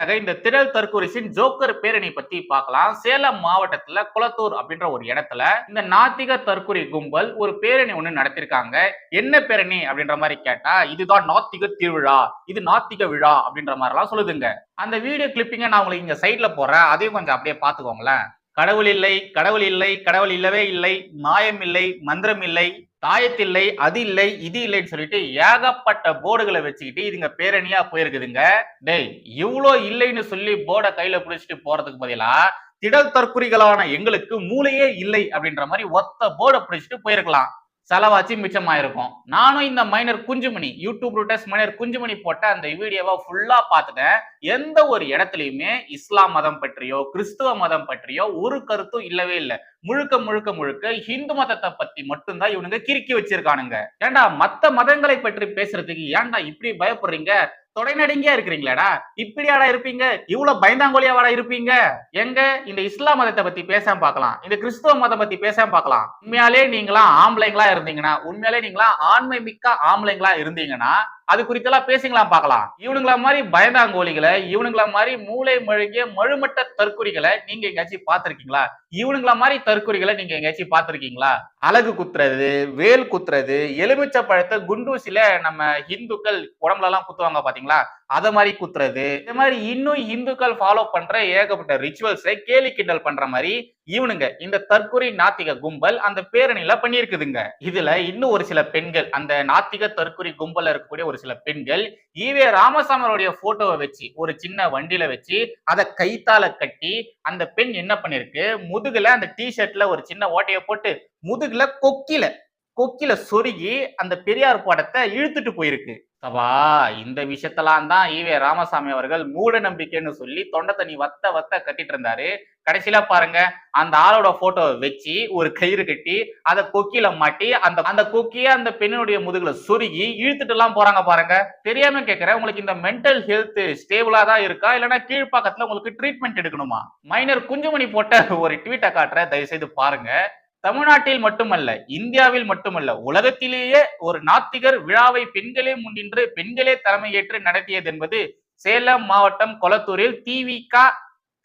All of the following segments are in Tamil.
இந்த திடல் தற்கொலைசின் ஜோக்கர் பேரணி பத்தி பார்க்கலாம். சேலம் மாவட்டத்துல குளத்தூர் அப்படின்ற ஒரு இடத்துல இந்த நாத்திக தற்கொலை கும்பல் ஒரு பேரணி ஒண்ணு நடத்திருக்காங்க. என்ன பேரணி அப்படின்ற மாதிரி கேட்டா இதுதான் நாத்திக திருவிழா இது நாத்திக விழா அப்படின்ற மாதிரி எல்லாம் சொல்லுதுங்க. அந்த வீடியோ கிளிப்பிங்க நான் உங்களுக்கு இங்க சைட்ல போடுறேன். அதையும் கொஞ்சம் அப்படியே பாத்துக்கோங்களேன் கடவுள் இல்லை கடவுள் இல்லை கடவுள் இல்லவே இல்லை மாயம் இல்லை மந்திரம் இல்லை தாயத்தில்லை அது இல்லை இது இல்லைன்னு சொல்லிட்டு ஏகப்பட்ட போர்டுகளை வச்சுக்கிட்டு இதுங்க பேரணியா போயிருக்குதுங்க. டேய் இவ்வளோ இல்லைன்னு சொல்லி போர்டை கையில பிடிச்சிட்டு போறதுக்கு பதிலா திடல் தற்குறிகளான எங்களுக்கு மூளையே இல்லை அப்படின்ற மாதிரி ஒத்த போர்டை பிடிச்சிட்டு போயிருக்கலாம். செலவாச்சு மிச்சமாயிருக்கும். நானும் இந்த minor Kunjumani YouTube roots minor Kunjumani போட்ட அந்த வீடியோவை ஃபுல்லா பார்த்துட்டேன். எந்த ஒரு இடத்துலயுமே இஸ்லாம் மதம் பற்றியோ கிறிஸ்துவ மதம் பற்றியோ ஒரு கருத்தும் இல்லவே இல்லை. முழுக்க முழுக்க முழுக்க ஹிந்து மதத்தை பத்தி மட்டும்தான் இவனுங்க கிறுக்கி வச்சிருக்கானுங்க. ஏன்டா மத்த மதங்களை பற்றி பேசுறதுக்கு ஏன்டா இப்படி பயப்படுறீங்க? தொடைநடுங்கியா இருக்கிறீங்களாடா? இப்படியாடா இருப்பீங்க? இவ்வளவு பயந்தாங்கோலியாவாடா இருப்பீங்க? எங்க? இந்த இஸ்லாம் மதத்தை பத்தி பேசாம பார்க்கலாம். இந்த கிறிஸ்துவ மதம் பத்தி பேசாம பார்க்கலாம். உண்மையாலே நீங்களா ஆம்பளைங்களா இருந்தீங்கன்னா உண்மையாலே நீங்களா ஆண்மை மிக்க ஆம்பளைங்களா இருந்தீங்கன்னா அது குறித்தெல்லாம் பேசுங்களாம் பார்க்கலாம். இவனுங்கள மாதிரி பயந்தாங்கோலிகளை இவனுங்கள மாதிரி மூளை மழுங்கிய மழுமட்ட தற்குறிகளை நீங்க எங்கேயாச்சும் பார்த்திருக்கீங்களா? இவனுங்கள மாதிரி தற்குறிகளை நீங்க எங்கேயாச்சும் பார்த்திருக்கீங்களா? அழகு குத்துறது வேல் குத்துறது எலுமிச்சை பழத்தை குண்டூசில நம்ம இந்துக்கள் உடம்புல எல்லாம் குத்துவாங்க பாத்தீங்களா? அதை மாதிரி குத்துறது. இந்த மாதிரி இன்னும் இந்துக்கள் ஃபாலோ பண்ற ஏகப்பட்ட ரிச்சுவல்ஸை கேலி கிண்டல் பண்ற மாதிரி இவனுங்க இந்த தற்கொலை நாத்திக கும்பல் அந்த பேரணியில பண்ணியிருக்குதுங்க. இதுல இன்னும் ஒரு சில பெண்கள் அந்த நாத்திக தற்கொலை கும்பல இருக்கக்கூடிய ஒரு சில பெண்கள் ஈவே ராமசாமருடைய போட்டோவை வச்சு ஒரு சின்ன வண்டியில வச்சு அதை கைத்தால கட்டி அந்த பெண் என்ன பண்ணிருக்கு? முதுகுல அந்த டி ஷர்ட்ல ஒரு சின்ன ஓட்டைய போட்டு முதுகுல கொக்கில கொக்கில சொருகி அந்த பெரியார் படத்தை இழுத்துட்டு போயிருக்கு. அப்பா இந்த விஷயத்தெல்லாம் தான் ஈவே ராமசாமி அவர்கள் மூட நம்பிக்கைன்னு சொல்லி தொண்டை தண்ணி வத்த வத்த கட்டிட்டு இருந்தாரு. கடைசியில பாருங்க அந்த ஆளோட போட்டோவை வச்சு ஒரு கயிறு கட்டி அதை கொக்கியில மாட்டி அந்த அந்த கொக்கிய அந்த பெண்ணுடைய முதுகுல சொருகி இழுத்துட்டு எல்லாம் போறாங்க பாருங்க. தெரியாம கேக்குறேன் உங்களுக்கு இந்த மென்டல் ஹெல்த் ஸ்டேபிளா தான் இருக்கா? இல்லைன்னா கீழ்ப்பாக்கத்துல உங்களுக்கு ட்ரீட்மெண்ட் எடுக்கணுமா? மைனர் குஞ்சுமணி போட்ட ஒரு ட்வீட்டை காட்டுற தயவு செய்து பாருங்க. தமிழ்நாட்டில் மட்டுமல்ல இந்தியாவில் மட்டுமல்ல உலகத்திலேயே ஒரு நாத்திகர் விழாவை பெண்களே முன்னின்று பெண்களே தலைமையேற்று நடத்தியது என்பது சேலம் மாவட்டம் கொளத்தூரில் திவிகா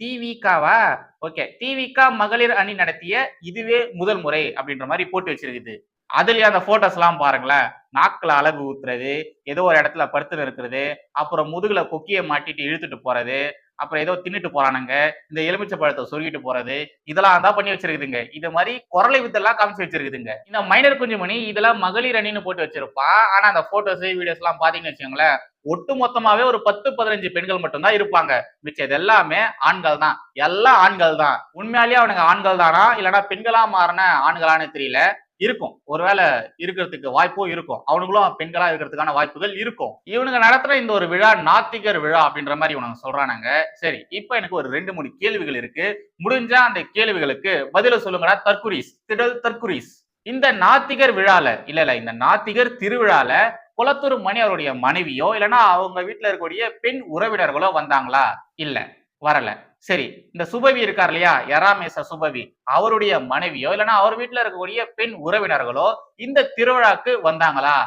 திவிகாவா? ஓகே திவிகா மகளிர் அணி நடத்திய இதுவே முதல் முறை அப்படின்ற மாதிரி போட்டு வச்சிருக்குது. அதுலயே அந்த போட்டோஸ் எல்லாம் பாருங்களேன். நாக்குல அழகு ஊத்துறது ஏதோ ஒரு இடத்துல படுத்து இருக்கிறது அப்புறம் முதுகுல கொக்கிய மாட்டிட்டு இழுத்துட்டு போறது அப்புறம் ஏதோ தின்னுட்டு போறானுங்க இந்த எலுமிச்சை பழத்தை சொருகிட்டு போறது இதெல்லாம் தான் பண்ணி வச்சிருக்குதுங்க. இது மாதிரி குரலை வித்தெல்லாம் காமிச்சு வச்சிருக்குதுங்க. இந்த மைனர் குஞ்சுமணி இதெல்லாம் மகளிர் அணின்னு போட்டு வச்சிருப்பான் ஆனா அந்த போட்டோஸ் வீடியோஸ் எல்லாம் பாத்தீங்கன்னு வச்சுக்கோங்களேன் ஒட்டு மொத்தமாவே ஒரு பத்து பதினஞ்சு பெண்கள் மட்டும்தான் இருப்பாங்க. மிச்சம் இது எல்லாமே ஆண்கள் தான். எல்லாம் ஆண்கள் தான். உண்மையாலேயே அவனுங்க ஆண்கள் தானா? இல்லைன்னா பெண்களா மாறின ஆண்களான்னு தெரியல. இருக்கும். ஒருவேளை இருக்கிறதுக்கு வாய்ப்பும் இருக்கும். அவனுங்களும் பெண்களா இருக்கிறதுக்கான வாய்ப்புகள் இருக்கும். இவனுங்க நடத்துற இந்த ஒரு விழா நாத்திகர் விழா அப்படின்ற மாதிரி இவனுங்க சொல்றானாங்க. சரி இப்போ எனக்கு ஒரு ரெண்டு மூணு கேள்விகள் இருக்கு. முடிஞ்சா அந்த கேள்விகளுக்கு பதில சொல்லுங்கடா. தற்குரீஸ் திடல் தற்குரீஸ் இந்த நாத்திகர் விழால இல்ல இல்ல இந்த நாத்திகர் திருவிழால குளத்தூர் மணி அவருடைய மனைவியோ இல்லைன்னா அவங்க வீட்டுல இருக்கக்கூடிய பெண் உறவினர்களோ வந்தாங்களா? இல்ல. வரல. சரி இந்த சுபவி இருக்கார் இல்லையா? எராமேச சுபவி. அவருடைய மனைவியோ இல்லைன்னா அவர் வீட்டுல இருக்கக்கூடிய பெண் உறவினர்களோ இந்த திருவிழாக்கு வந்தாங்களா?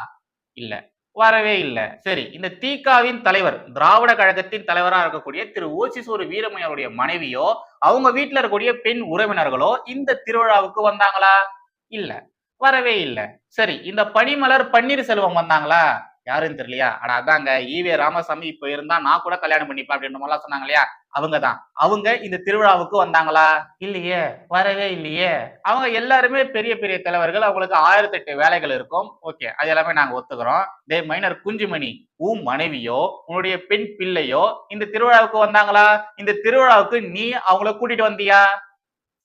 இல்ல. வரவே இல்லை. சரி இந்த தீகாவின் தலைவர் திராவிட கழகத்தின் தலைவராக இருக்கக்கூடிய திரு ஓசிசூர் வீரமையருடைய மனைவியோ அவங்க வீட்டுல இருக்கக்கூடிய பெண் உறவினர்களோ இந்த திருவிழாவுக்கு வந்தாங்களா? இல்ல. வரவே இல்லை. சரி இந்த பனிமலர் பன்னீர் செல்வம் வந்தாங்களா? யாருன்னு தெரியலையா? அட அதாங்க ஈவே ராமசாமி இப்ப இருந்தா நான் கூட கல்யாணம் பண்ணிப்பேன் அப்படின்ற மாதிரிலாம் சொன்னாங்க இல்லையா? அவங்க தான். அவங்க இந்த திருவிழாவுக்கு வந்தாங்களா? இல்லையே வரவே இல்லையே. அவங்க எல்லாருமே பெரிய பெரிய தலைவர்கள். அவங்களுக்கு ஆயிரத்தி எட்டு வேலைகள் இருக்கும். ஓகே அது எல்லாமே நாங்க ஒத்துக்கிறோம். தே மைனர் குஞ்சுமணி உன் மனைவியோ உன்னுடைய பெண் பிள்ளையோ இந்த திருவிழாவுக்கு வந்தாங்களா? இந்த திருவிழாவுக்கு நீ அவங்கள கூட்டிட்டு வந்தியா?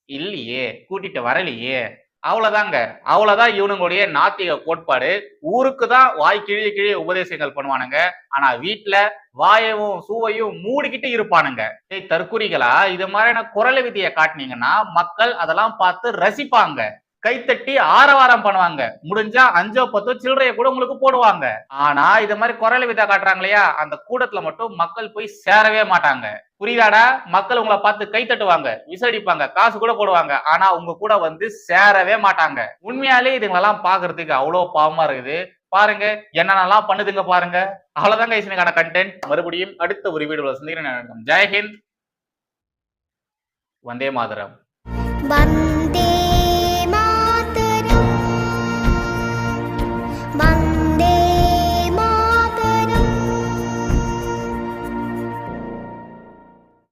இல்லையே கூட்டிட்டு வரலையே. அவ்வளவுதாங்க. அவ்வளவுதான் இவனுங்களுடைய நாத்திக கோட்பாடு. ஊருக்கு தான் வாய் கிழிய கிழிய உபதேசங்கள் பண்ணுவானுங்க. ஆனா வீட்டுல வாயவும் சூவையும் மூடிக்கிட்டு இருப்பானுங்க. ஏய் தற்குறிகளா இது மாதிரியான குரல விதியை காட்டினீங்கன்னா மக்கள் அதெல்லாம் பார்த்து ரசிப்பாங்க. கைத்தட்டி ஆரவாரம் பண்ணுவாங்க. முடிஞ்சா அஞ்சோ பத்தோ சில்லறைய கூட உங்களுக்கு போடுவாங்க. ஆனா இது மாதிரி குரல் விதா காட்டுறாங்க இல்லையா? அந்த கூட்டத்துல மட்டும் மக்கள் போய் சேரவே மாட்டாங்க. புரியுதாடா? மக்கள் உங்களை பார்த்து கை தட்டுவாங்க விசடிப்பாங்க காசு கூட போடுவாங்க. ஆனா உங்க கூட வந்து சேரவே மாட்டாங்க. உண்மையாலே இதுங்களெல்லாம் பாக்குறதுக்கு அவ்வளவு பாவமா இருக்குது. பாருங்க என்னென்னலாம் பண்ணுதுங்க பாருங்க. அவ்வளவுதான் கைஸ் கண்டென்ட் மறுபடியும் அடுத்த ஒரு வீடியோல சந்திக்கிறேன். ஜெயஹிந்த் வந்தே மாதரம். வந்தே